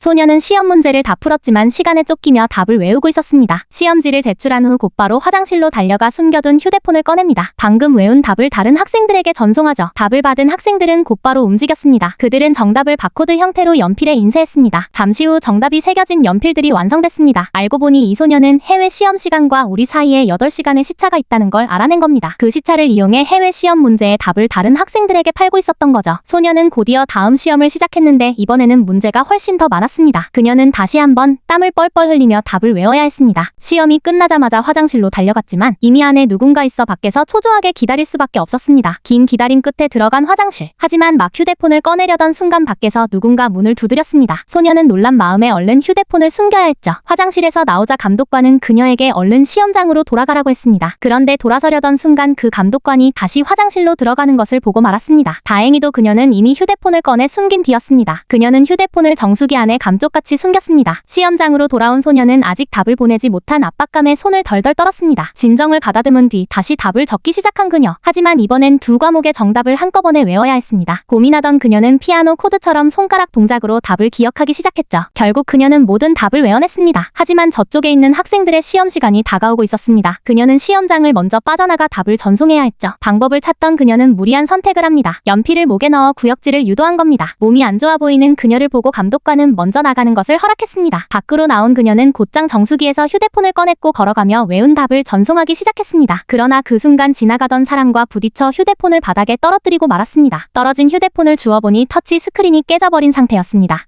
소녀는 시험 문제를 다 풀었지만 시간에 쫓기며 답을 외우고 있었습니다. 시험지를 제출한 후 곧바로 화장실로 달려가 숨겨둔 휴대폰을 꺼냅니다. 방금 외운 답을 다른 학생들에게 전송하죠. 답을 받은 학생들은 곧바로 움직였습니다. 그들은 정답을 바코드 형태로 연필에 인쇄했습니다. 잠시 후 정답이 새겨진 연필들이 완성됐습니다. 알고 보니 이 소녀는 해외 시험 시간과 우리 사이에 8시간의 시차가 있다는 걸 알아낸 겁니다. 그 시차를 이용해 해외 시험 문제의 답을 다른 학생들에게 팔고 있었던 거죠. 소녀는 곧이어 다음 시험을 시작했는데 이번에는 문제가 훨씬 더 많았습니다. 그녀는 다시 한번 땀을 뻘뻘 흘리며 답을 외워야 했습니다. 시험이 끝나자마자 화장실로 달려갔지만 이미 안에 누군가 있어 밖에서 초조하게 기다릴 수밖에 없었습니다. 긴 기다림 끝에 들어간 화장실. 하지만 막 휴대폰을 꺼내려던 순간 밖에서 누군가 문을 두드렸습니다. 소녀는 놀란 마음에 얼른 휴대폰을 숨겨야 했죠. 화장실에서 나오자 감독관은 그녀에게 얼른 시험장으로 돌아가라고 했습니다. 그런데 돌아서려던 순간 그 감독관이 다시 화장실로 들어가는 것을 보고 말았습니다. 다행히도 그녀는 이미 휴대폰을 꺼내 숨긴 뒤였습니다. 그녀는 휴대폰을 정수기 안에 감쪽같이 숨겼습니다. 시험장으로 돌아온 소녀는 아직 답을 보내지 못한 압박감에 손을 덜덜 떨었습니다. 진정을 가다듬은 뒤 다시 답을 적기 시작한 그녀. 하지만 이번엔 두 과목의 정답을 한꺼번에 외워야 했습니다. 고민하던 그녀는 피아노 코드처럼 손가락 동작으로 답을 기억하기 시작했죠. 결국 그녀는 모든 답을 외워냈습니다. 하지만 저쪽에 있는 학생들의 시험 시간이 다가오고 있었습니다. 그녀는 시험장을 먼저 빠져나가 답을 전송해야 했죠. 방법을 찾던 그녀는 무리한 선택을 합니다. 연필을 목에 넣어 구역질을 유도한 겁니다. 몸이 안 좋아 보이는 그녀를 보고 감독관은 먼저 나가는 것을 허락했습니다. 밖으로 나온 그녀는 곧장 정수기에서 휴대폰을 꺼냈고 걸어가며 외운 답을 전송하기 시작했습니다. 그러나 그 순간 지나가던 사람과 부딪혀 휴대폰을 바닥에 떨어뜨리고 말았습니다. 떨어진 휴대폰을 주워보니 터치 스크린이 깨져버린 상태였습니다.